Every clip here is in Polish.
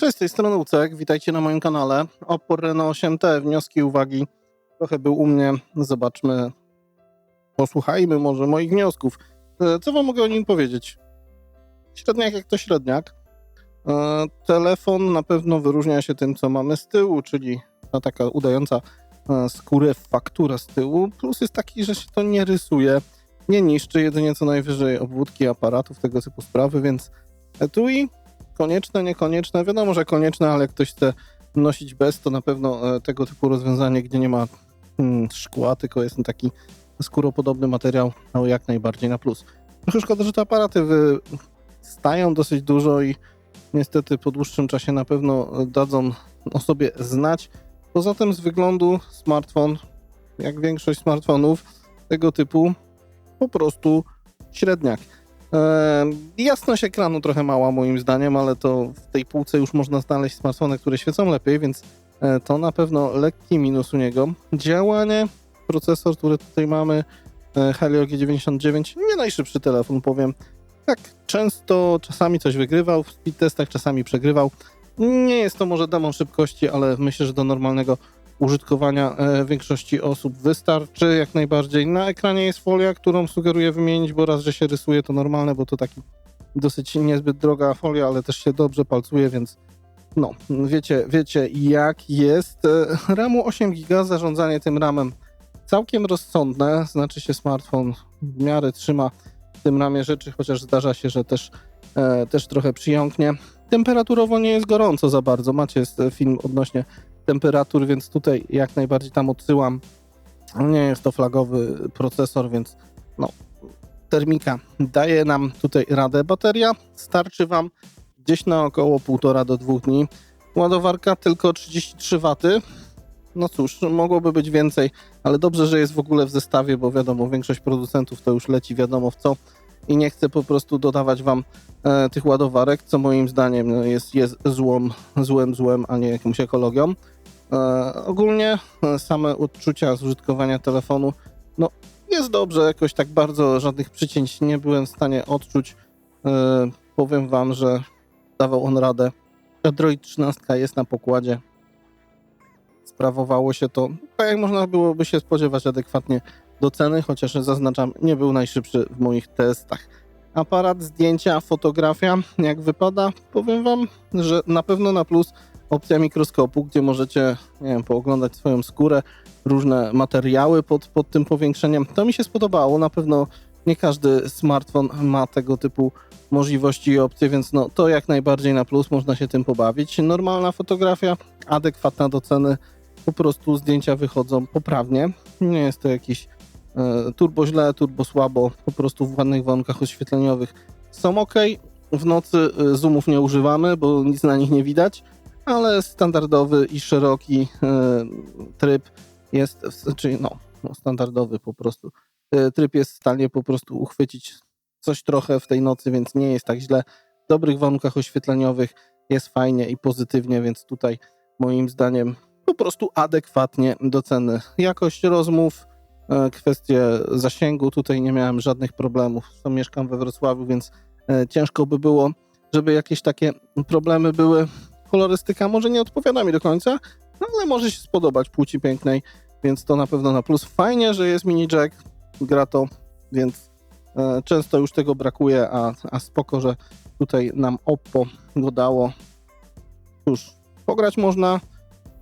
Cześć, z tej strony Ucek, witajcie na moim kanale. Opor Renault 8T, wnioski, uwagi. Trochę był u mnie, zobaczmy, posłuchajmy może moich wniosków. E, Co wam mogę o nim powiedzieć? Średniak jak to średniak. E, Telefon na pewno wyróżnia się tym, co mamy z tyłu, czyli ta taka udająca e, skórę fakturę z tyłu. Plus jest taki, że się to nie rysuje, nie niszczy, jedynie co najwyżej obwódki aparatów, tego typu sprawy, więc etui konieczne, niekonieczne. Wiadomo, że konieczne, ale jak ktoś chce nosić bez, to na pewno e, tego typu rozwiązanie, gdzie nie ma hmm, szkła, tylko jest taki skóropodobny materiał, no jak najbardziej na plus. Trochę szkoda, że te aparaty stają dosyć dużo i niestety po dłuższym czasie na pewno dadzą o sobie znać. Poza tym z wyglądu smartfon, jak większość smartfonów tego typu, po prostu średniak. E, jasność ekranu trochę mała moim zdaniem, ale to w tej półce już można znaleźć smartfony, które świecą lepiej, więc e, to na pewno lekki minus u niego. Działanie, procesor, który tutaj mamy, e, Helio G99, nie najszybszy telefon, powiem. Tak, często czasami coś wygrywał, w speed testach czasami przegrywał. Nie jest to może demon szybkości, ale myślę, że do normalnego użytkowania e, większości osób wystarczy jak najbardziej. Na ekranie jest folia, którą sugeruję wymienić, bo raz, że się rysuje, to normalne, bo to taki dosyć niezbyt droga folia, ale też się dobrze palcuje, więc no, wiecie, wiecie jak jest. E, RAMu 8 GB, zarządzanie tym RAMem całkiem rozsądne, znaczy się smartfon w miarę trzyma w tym ramie rzeczy, chociaż zdarza się, że też, e, też trochę przyjąknie. Temperaturowo nie jest gorąco za bardzo. Macie film odnośnie temperatur, więc tutaj jak najbardziej tam odsyłam. Nie jest to flagowy procesor, więc no, termika daje nam tutaj radę. Bateria starczy Wam gdzieś na około 1,5 do 2 dni. Ładowarka tylko 33 W. No cóż, mogłoby być więcej, ale dobrze, że jest w ogóle w zestawie, bo wiadomo, większość producentów to już leci wiadomo w co i nie chcę po prostu dodawać wam e, tych ładowarek, co moim zdaniem no, jest, jest złom, złem, złem, a nie jakąś ekologią. E, ogólnie e, same odczucia z użytkowania telefonu, no jest dobrze, jakoś tak bardzo żadnych przycięć nie byłem w stanie odczuć. E, powiem wam, że dawał on radę. Android 13 jest na pokładzie. Sprawowało się to, tak jak można byłoby się spodziewać, adekwatnie do ceny, chociaż zaznaczam, nie był najszybszy w moich testach. Aparat, zdjęcia, fotografia, jak wypada, powiem wam, że na pewno na plus opcja mikroskopu, gdzie możecie, nie wiem, pooglądać swoją skórę, różne materiały pod, pod tym powiększeniem. To mi się spodobało, na pewno nie każdy smartfon ma tego typu możliwości i opcje, więc no, to jak najbardziej na plus, można się tym pobawić. Normalna fotografia, adekwatna do ceny, po prostu zdjęcia wychodzą poprawnie. Nie jest to jakiś e, turbo źle, turbo słabo, po prostu w ładnych warunkach oświetleniowych są ok. W nocy e, zoomów nie używamy, bo nic na nich nie widać ale standardowy i szeroki e, tryb jest, czyli no, no, standardowy po prostu. E, tryb jest w stanie po prostu uchwycić coś trochę w tej nocy, więc nie jest tak źle. W dobrych warunkach oświetleniowych jest fajnie i pozytywnie, więc tutaj moim zdaniem po prostu adekwatnie do ceny. Jakość rozmów, e, kwestie zasięgu, tutaj nie miałem żadnych problemów. Mieszkam we Wrocławiu, więc ciężko by było, żeby jakieś takie problemy były kolorystyka może nie odpowiada mi do końca, no ale może się spodobać płci pięknej, więc to na pewno na plus. Fajnie, że jest mini jack, gra to, więc e, często już tego brakuje, a, a spoko, że tutaj nam Oppo go dało. Cóż, pograć można,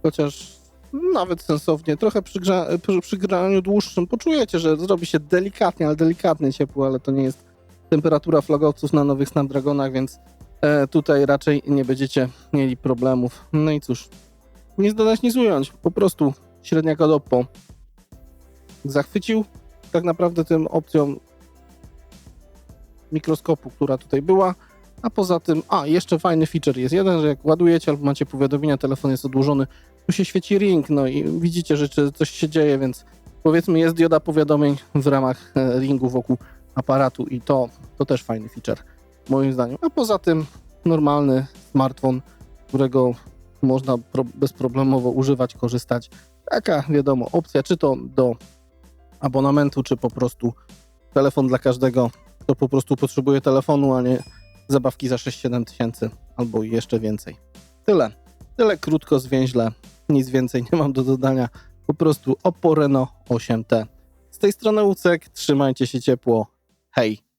chociaż nawet sensownie. Trochę przy, przy, przy graniu dłuższym poczujecie, że zrobi się delikatnie, ale delikatnie ciepło, ale to nie jest temperatura flagowców na nowych Snapdragonach, więc tutaj raczej nie będziecie mieli problemów. No i cóż, nic dodać, nic ująć. Po prostu średniaka Oppo zachwycił tak naprawdę tym opcją mikroskopu, która tutaj była. A poza tym, a jeszcze fajny feature jest jeden, że jak ładujecie albo macie powiadomienia, telefon jest odłożony, tu się świeci ring, no i widzicie, że coś się dzieje, więc powiedzmy jest dioda powiadomień w ramach e, ringu wokół aparatu i to, to też fajny feature moim zdaniem. A poza tym normalny smartfon, którego można pro, bezproblemowo używać, korzystać. Taka, wiadomo, opcja, czy to do abonamentu, czy po prostu telefon dla każdego, kto po prostu potrzebuje telefonu, a nie zabawki za 6-7 tysięcy albo jeszcze więcej. tyle. Tyle krótko, zwięźle. Nic więcej nie mam do dodania. Po prostu Oppo Reno 8T. Z tej strony Łucek, trzymajcie się ciepło. Hej!